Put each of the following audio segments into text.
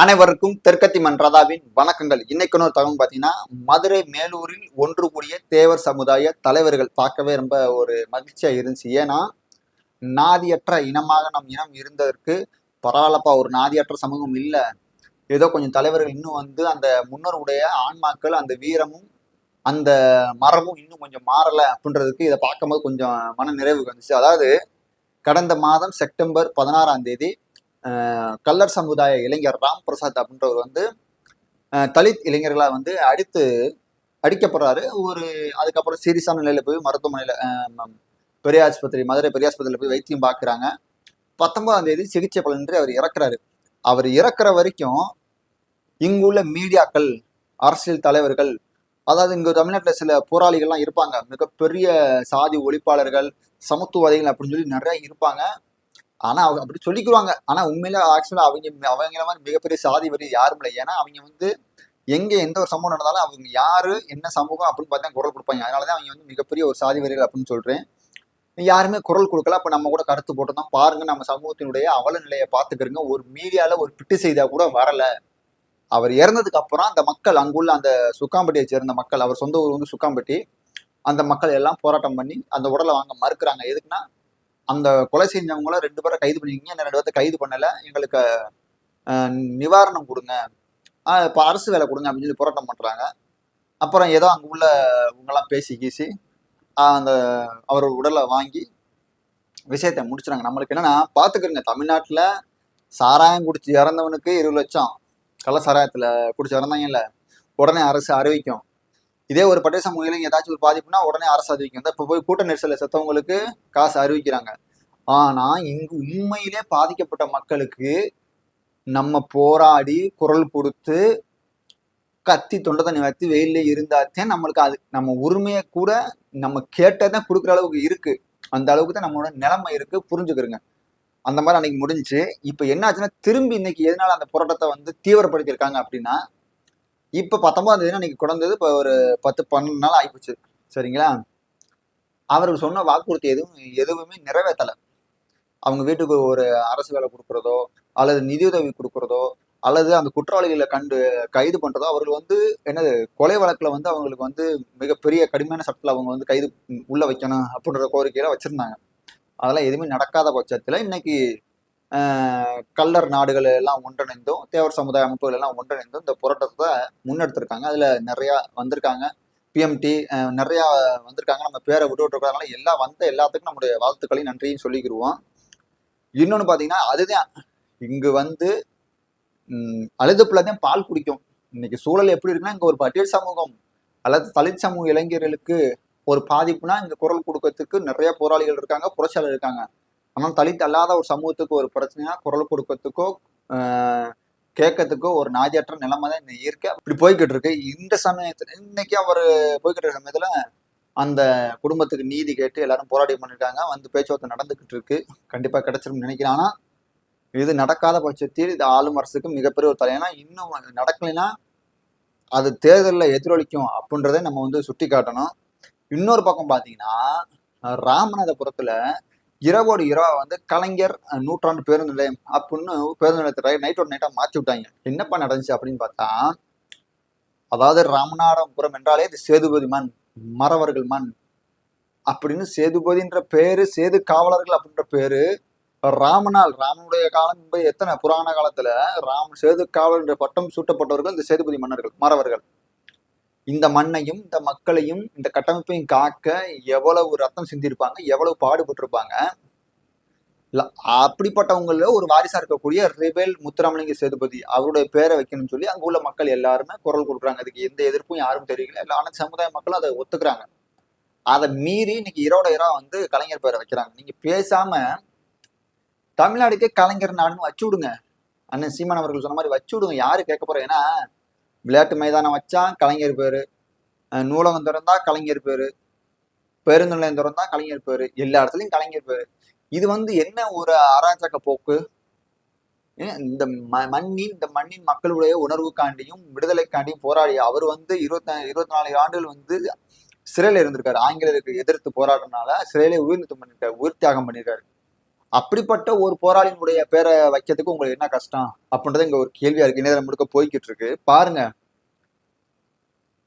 அனைவருக்கும் தெற்கத்தி மன்றாதாவின் வணக்கங்கள். இன்னைக்கு ஒரு தகவல் பார்த்தீங்கன்னா மதுரை மேலூரில் ஒன்று கூடிய தேவர் சமுதாய தலைவர்கள் பார்க்கவே ரொம்ப ஒரு மகிழ்ச்சியா இருந்துச்சு. ஏன்னா நாதியற்ற இனமாக நம் இனம் இருந்ததற்கு பரவாயில்லப்பா ஒரு நாதியற்ற சமூகம் இல்லை. ஏதோ கொஞ்சம் தலைவர்கள் இன்னும் வந்து அந்த முன்னோருடைய ஆன்மாக்கள் அந்த வீரமும் அந்த மரபும் இன்னும் கொஞ்சம் மாறலை அப்படின்றதுக்கு இதை பார்க்கும்போது கொஞ்சம் மன நிறைவு வந்துச்சு. அதாவது கடந்த மாதம் செப்டம்பர் பதினாறாம் தேதி கல்லர் சமுதாய இளைஞர் ராம் பிரசாத் அப்படின்றவர் வந்து தலித் இளைஞர்களா வந்து அடித்து அடிக்கப்படுறாரு. ஒரு அதுக்கப்புறம் சீரியஸான நிலையில் போய் மருத்துவமனையில் பெரிய ஆஸ்பத்திரி மதுரை பெரிய ஆஸ்பத்திரியில் போய் வைத்தியம் பார்க்குறாங்க. பத்தொன்பதாம் தேதி சிகிச்சை பலனின்றி அவர் இறக்குறாரு. அவர் இறக்குற வரைக்கும் இங்குள்ள மீடியாக்கள் அரசியல் தலைவர்கள் அதாவது இங்கே தமிழ்நாட்டில் சில போராளிகள்லாம் இருப்பாங்க. மிகப்பெரிய சாதி ஒழிப்பாளர்கள் சமத்துவவாதிகள் அப்படின்னு சொல்லி நிறையா இருப்பாங்க. ஆனா அவங்க அப்படி சொல்லிக்குவாங்க. ஆனா உண்மையில ஆக்சுவலா அவங்க அவங்கள மாதிரி மிகப்பெரிய சாதி வரி யாரும் இல்லை ஏன்னா அவங்க வந்து எங்க எந்த ஒரு சமூகம் நடந்தாலும் அவங்க யாரு என்ன சமூகம் அப்படின்னு பார்த்தா குரல் கொடுப்பாங்க. அதனாலதான் அவங்க வந்து மிகப்பெரிய ஒரு சாதி வரிகள் அப்படின்னு சொல்றேன். யாருமே குரல் கொடுக்கல. அப்ப நம்ம கூட கருத்து போட்டோம் பாருங்க நம்ம சமூகத்தினுடைய அவல நிலையை பாத்துக்கிறங்க ஒரு மீடியால ஒரு பிட்டு செய்தா கூட வரல. அவர் இறந்ததுக்கு அப்புறம் அந்த மக்கள் அங்குள்ள அந்த சுக்காம்பட்டியை சேர்ந்த மக்கள் அவர் சொந்த ஊர் வந்து சுக்காம்பட்டி அந்த மக்கள் எல்லாம் போராட்டம் பண்ணி அந்த உடலை வாங்க மறுக்கிறாங்க. எதுக்குன்னா அந்த கொலை செஞ்சவங்கள ரெண்டு பேரை கைது பண்ணிக்கிங்க இன்னும் ரெண்டு பேர்த்த கைது பண்ணலை எங்களுக்கு நிவாரணம் கொடுங்க. இப்போ அரசு வேலை கொடுங்க அப்படின்னு சொல்லி போராட்டம் பண்ணுறாங்க அப்புறம் ஏதோ அங்கே உள்ள இவங்கெல்லாம் பேசி கீசி அந்த அவர் உடலை வாங்கி விஷயத்தை முடிச்சுறாங்க நம்மளுக்கு என்னன்னா பார்த்துக்கிறங்க தமிழ்நாட்டில் சாராயம் குடிச்சு இறந்தவனுக்கு இருபது லட்சம். கள்ள சாராயத்தில் குடிச்சு இறந்தாங்கல்ல உடனே அரசு அறிவிக்கும். இதே ஒரு பட்டேச முயலும் ஏதாச்சும் ஒரு பாதிப்புனா உடனே அரசு அறிவிக்கும். இப்போ போய் கூட்ட நெரிசலில் செத்தவங்களுக்கு காசு அறிவிக்கிறாங்க. ஆனால் இங்கு உண்மையிலே பாதிக்கப்பட்ட மக்களுக்கு நம்ம போராடி குரல் கொடுத்து கத்தி தொண்டை தண்ணி வச்சு இருந்தாச்சே நம்மளுக்கு அது நம்ம உரிமையை கூட நம்ம கேட்டதான் கொடுக்குற அளவுக்கு இருக்கு. அந்த அளவுக்கு தான் நம்மளோட நிலைமை இருக்கு. புரிஞ்சுக்கிறோங்க. அந்த மாதிரி அன்னைக்கு முடிஞ்சுச்சு. இப்போ என்னாச்சுன்னா திரும்பி இன்னைக்கு எதனால அந்த போராட்டத்தை வந்து தீவிரப்படுத்தியிருக்காங்க அப்படின்னா இப்போ பத்தொன்பதாம் தேதி அன்னைக்கு குழந்தது இப்போ ஒரு பத்து பன்னெண்டு நாள் ஆகிப்போச்சு சரிங்களா? அவர் சொன்ன வாக்குறுதி எதுவும் எதுவுமே நிறைவேற்றலை. அவங்க வீட்டுக்கு ஒரு அரசு வேலை கொடுக்குறதோ அல்லது நிதியுதவி கொடுக்குறதோ அல்லது அந்த குற்றவாளிகளை கண்டு கைது பண்றதோ அவர்கள் வந்து என்னது கொலை வழக்குல வந்து அவங்களுக்கு வந்து மிகப்பெரிய கடுமையான சட்டத்தில் அவங்க வந்து கைது உள்ள வைக்கணும் அப்படின்ற கோரிக்கையில வச்சிருந்தாங்க. அதெல்லாம் எதுவுமே நடக்காத பட்சத்துல இன்னைக்கு கல்லர் நாடுகள் எல்லாம் ஒன்றிணைந்தும் தேவர் சமுதாய அமைப்புகள் எல்லாம் ஒன்றிணைந்தும் இந்த போராட்டத்தை முன்னெடுத்திருக்காங்க. அதுல நிறைய வந்திருக்காங்க. பிஎம்டி நிறைய வந்திருக்காங்க. நம்ம பேரை விட்டு விட்டுருக்கறதுனால எல்லாம் வந்த எல்லாத்துக்கும் நம்முடைய வாழ்த்துக்களையும் நன்றியும் சொல்லிக்கிடுவோம் இன்னொன்று பார்த்தீங்கன்னா அதுதான் இங்கு வந்து அழுது பிள்ளை பிள்ளைதான் பால் குடிக்கும். இன்னைக்கு சூழல் எப்படி இருக்குன்னா இங்க ஒரு பட்டியல் சமூகம் அல்லது தலித் சமூக இளைஞர்களுக்கு ஒரு பாதிப்புனா இங்க குரல் கொடுக்கறதுக்கு நிறைய போராளிகள் இருக்காங்க புரட்சியாளர் இருக்காங்க. ஆனால் தலித் அல்லாத ஒரு சமூகத்துக்கு ஒரு பிரச்சனையா குரல் கொடுக்கறதுக்கோ கேட்கறதுக்கோ ஒரு நாதியற்ற நிலைமை தான் இந்த இயற்கை. இப்படி போய்கிட்டு இருக்கு. இந்த சமயத்துல இன்னைக்கு அவர் போய்கிட்டு இருக்க சமயத்துல அந்த குடும்பத்துக்கு நீதி கேட்டு எல்லாரும் போராடி பண்ணிருக்காங்க. வந்து பேச்சுவார்த்தை நடந்துகிட்டு இருக்கு. கண்டிப்பா கிடைச்சிரும்னு நினைக்கிறேன். ஆனா இது நடக்காத பட்சத்தில் இது ஆளும் அரசுக்கு மிகப்பெரிய ஒரு தலையனா இன்னும் அது நடக்கலைன்னா அது தேர்தலில் எதிரொலிக்கும் அப்படின்றத நம்ம வந்து சுட்டி காட்டணும் இன்னொரு பக்கம் பார்த்தீங்கன்னா ராமநாதபுரத்தில் ராமநாதபுரத்துல இரவோடு இரவா வந்து கலைஞர் நூற்றாண்டு பேருந்து நிலையம் அப்படின்னு பேருந்து நிலையத்தை ஒரு நைட்டாக மாற்றி விட்டாங்க. என்னப்பா நடந்துச்சு அப்படின்னு பார்த்தா அதாவது ராமநாதபுரம் என்றாலே இது சேதுபதி மண் மறவர்கள் மண் அப்படின்னு சேதுபதின்ற பேரு சேது காவலர்கள் அப்படின்ற பேரு ராமனால் ராமனுடைய காலம் எத்தனை புராண காலத்துல ராம் சேது காவல் என்ற பட்டம் சூட்டப்பட்டவர்கள் இந்த சேதுபதி மன்னர்கள் மறவர்கள். இந்த மண்ணையும் இந்த மக்களையும் இந்த கட்டமைப்பையும் காக்க எவ்வளவு ரத்தம் சிந்திருப்பாங்க எவ்வளவு பாடுபட்டிருப்பாங்க. இல்ல, அப்படிப்பட்டவங்கள ஒரு வாரிசா இருக்கக்கூடிய ரிபேல் முத்துராமலிங்க சேதுபதி அவருடைய பேரை வைக்கணும்னு சொல்லி அங்க உள்ள மக்கள் எல்லாருமே குரல் கொடுக்குறாங்க. அதுக்கு எந்த எதிர்ப்பும் யாரும் தெரியல இல்ல சமுதாய மக்களும் அதை ஒத்துக்கிறாங்க. அதை மீறி இன்னைக்கு இரவோட இரவா வந்து கலைஞர் பேரை வைக்கிறாங்க. நீங்க பேசாம தமிழ்நாடுக்கே கலைஞர் நாடுன்னு வச்சு விடுங்க. அண்ணன் சீமான் அவர்கள் சொன்ன மாதிரி வச்சு விடுங்க. யாரு கேட்க போறோம் ஏன்னா விளையாட்டு மைதானம் வச்சா கலைஞர் பேர். நூலகம் திறந்தா கலைஞர் பேர். பேருந்து நிலையம் திறந்தா கலைஞர் பேர். எல்லா இடத்துலையும் கலைஞர் பேர். இது வந்து என்ன ஒரு அராஜக போக்கு? இந்த ம- மண்ணின் இந்த மண்ணின் மக்களுடைய உணர்வுக்காண்டியும் விடுதலைக்காண்டியும் போராடி அவர் வந்து இருபத்தி இருபத்தி நாலு ஆண்டுகள் வந்து சிறையில் இருந்திருக்காரு. ஆங்கிலேயருக்கு எதிர்த்து போராடுறதுனால சிறையில உயிர் நிறுத்தம் பண்ணிருக்காரு உயிர் தியாகம் பண்ணிருக்காரு. அப்படிப்பட்ட ஒரு போராளியினுடைய பேரை வைக்கிறதுக்கு உங்களுக்கு என்ன கஷ்டம் அப்படின்றது இங்க ஒரு கேள்வியா இருக்கு. இணையதளம் முழுக்க போய்கிட்டு இருக்கு. பாருங்க.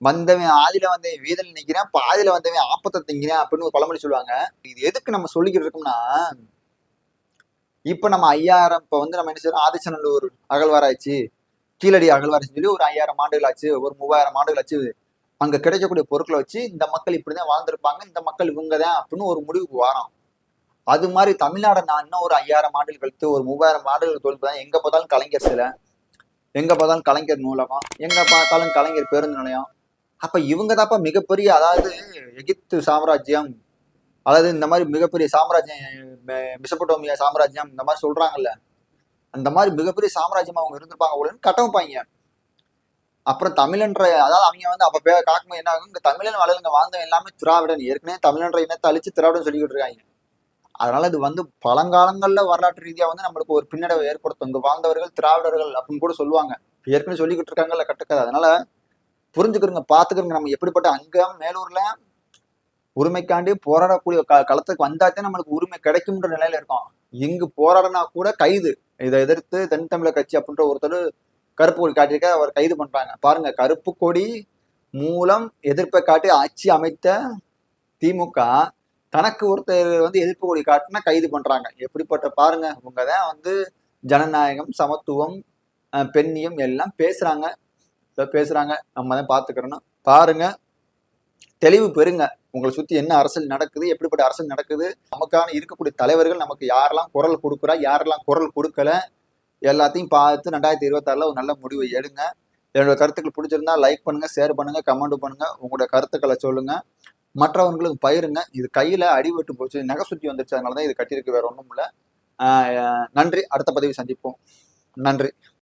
வந்தவன் ஆதியில வந்தவன் வீதியில் நிக்கிறேன் பாதியில வந்தவன் ஆப்பத்தை திங்கிறேன் அப்படின்னு ஒரு பழமொழி சொல்லுவாங்க. இது எதுக்கு நம்ம சொல்லிக்கிட்டு இருக்கோம்னா இப்ப நம்ம ஐயாயிரம் இப்ப வந்து நம்ம என்ன செய்யறோம்? ஆதிச்சநல்லூர் அகழ்வாராய்ச்சி கீழடி அகழ்வாராய்ச்சி சொல்லி ஒரு ஐயாயிரம் ஆண்டுகள் ஆச்சு. ஒரு மூவாயிரம் ஆண்டுகள் ஆச்சு. அங்க கிடைக்கக்கூடிய பொருட்களை வச்சு இந்த மக்கள் இப்படிதான் வாழ்ந்திருப்பாங்க. இந்த மக்கள் இவங்க தான் அப்படின்னு ஒரு முடிவுக்கு வரோம். அது மாதிரி தமிழ்நாடை நான் இன்னும் ஒரு ஐயாயிரம் ஆண்டுகள் கழித்து ஒரு மூவாயிரம் ஆண்டுகள் தொழில் தான் எங்க பார்த்தாலும் கலைஞர் சிலை எங்க பார்த்தாலும் கலைஞர் நூலகம் எங்க பார்த்தாலும் கலைஞர் பேருந்து நிலையம். அப்ப இவங்க தாப்பா மிகப்பெரிய அதாவது எகிப்து சாம்ராஜ்யம் அதாவது இந்த மாதிரி மிகப்பெரிய சாம்ராஜ்யம் மெ- சாம்ராஜ்யம் இந்த மாதிரி சொல்றாங்கல்ல அந்த மாதிரி மிகப்பெரிய சாம்ராஜ்யம் அவங்க இருந்திருப்பாங்க போலன்னு கட்டமைப்பாங்க அப்புறம் தமிழன்ற அதாவது அவங்க வந்து அப்ப பே காக்கும்போது என்ன ஆகும் இங்க தமிழன் வளருங்க வாழ்ந்தவன் எல்லாமே திராவிடன் ஏற்கனவே தமிழன்ற இனத்தை அழிச்சு திராவிடன் சொல்லிக்கிட்டு இருக்காங்க. அதனால இது வந்து பழங்காலங்கள்ல வரலாற்று ரீதியா வந்து நம்மளுக்கு ஒரு பின்னடைவை ஏற்படுத்தும். இங்க வாழ்ந்தவர்கள் திராவிடர்கள் அப்படின்னு கூட சொல்லுவாங்க. ஏற்கனவே சொல்லிக்கிட்டு இருக்காங்கல்ல கட்டுக்கதை. அதனால புரிஞ்சுக்கிறங்க பாத்துக்கிறங்க. நம்ம எப்படிப்பட்ட அங்கம் மேலூர்ல உரிமைக்காண்டி போராடக்கூடிய க- களத்துக்கு வந்தாத்தே நம்மளுக்கு உரிமை கிடைக்கும்ன்ற நிலையில இருக்கோம். இங்கு போராடினா கூட கைது. இதை எதிர்த்து தென் தமிழர் கட்சி அப்படின்ற ஒருத்தர் கருப்பு கொடி காட்டியிருக்க அவர் கைது பண்றாங்க. பாருங்க கருப்பு கொடி மூலம் எதிர்ப்பை காட்டி ஆட்சி அமைத்த திமுக தனக்கு ஒருத்தர் வந்து எதிர்ப்பு கொடி காட்டினா கைது பண்றாங்க. எப்படிப்பட்ட பாருங்க இவங்க தான் வந்து ஜனநாயகம் சமத்துவம் பெண்ணியம் எல்லாம் பேசுறாங்க. பேசுறாங்க நம்ம தான் பாத்துக்கிறோம் பாருங்க தெளிவு பெறுங்க. உங்களை சுத்தி என்ன அரசியல் நடக்குது எப்படிப்பட்ட அரசியல் நடக்குது நமக்கான இருக்கக்கூடிய தலைவர்கள் நமக்கு யாரெல்லாம் குரல் கொடுக்குறா யாரெல்லாம் குரல் கொடுக்கல எல்லாத்தையும் பார்த்து ரெண்டாயிரத்தி இருபத்தாறுல ஒரு நல்ல முடிவை எடுங்க. என்னோட கருத்துக்கள் பிடிச்சிருந்தா லைக் பண்ணுங்க ஷேர் பண்ணுங்க கமெண்ட் பண்ணுங்க. உங்களோட கருத்துக்களை சொல்லுங்க. மற்றவங்களுக்கு பயிருங்க. இது கையில அடிபட்டு போச்சு. நகை சுத்தி வந்துருச்சு. அதனால தான் இது கட்டியிருக்கு. வேற ஒன்றும் இல்லை. நன்றி. அடுத்த பதிவு சந்திப்போம். நன்றி.